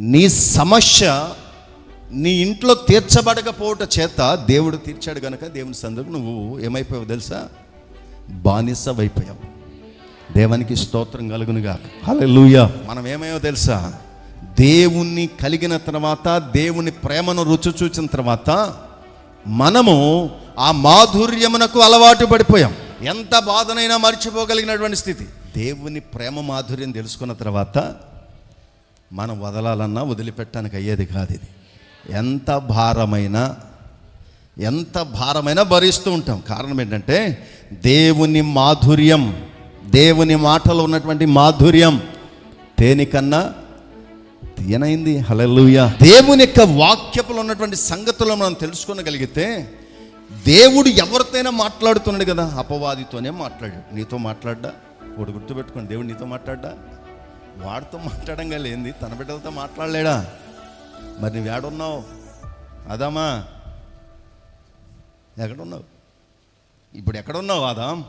నీ సమస్య నీ ఇంట్లో తీర్చబడకపోవట చేత దేవుడు తీర్చాడు గనక దేవుని సందర్భం నువ్వు ఏమైపోయావు తెలుసా? బానిసవైపోయావు. దేవునికి స్తోత్రం కలుగునుగా హల్లెలూయా. మనం ఏమేమో తెలుసా? దేవుణ్ణి కలిగిన తర్వాత దేవుని ప్రేమను రుచి చూచిన తర్వాత మనము ఆ మాధుర్యమునకు అలవాటు పడిపోయాం. ఎంత బాధనైనా మర్చిపోగలిగినటువంటి స్థితి. దేవుని ప్రేమ మాధుర్యం తెలుసుకున్న తర్వాత మనం వదలాలన్నా వదిలిపెట్టడానికి అయ్యేది కాదు ఇది. ఎంత భారమైనా ఎంత భారమైనా భరిస్తూ ఉంటాం. కారణం ఏంటంటే దేవుని మాధుర్యం దేవుని మాటలో ఉన్నటువంటి మాధుర్యం దేనికన్నా తేనైంది. హలలుయ దేవుని యొక్క వాక్యపులో ఉన్నటువంటి సంగతులు మనం తెలుసుకోగలిగితే దేవుడు ఎవరితోనైనా మాట్లాడుతున్నాడు కదా అపవాదితోనే మాట్లాడాడు. నీతో మాట్లాడ్డా? ఒకటి గుర్తుపెట్టుకోండి. దేవుడు నీతో మాట్లాడ్డా? వాడితో మాట్లాడంగా లేనిది తన బిడ్డలతో మాట్లాడలేడా? మరి నువ్వు ఏడున్నావు? అదామా ఎక్కడున్నావు? ఇప్పుడు ఎక్కడున్నావు ఆదాం?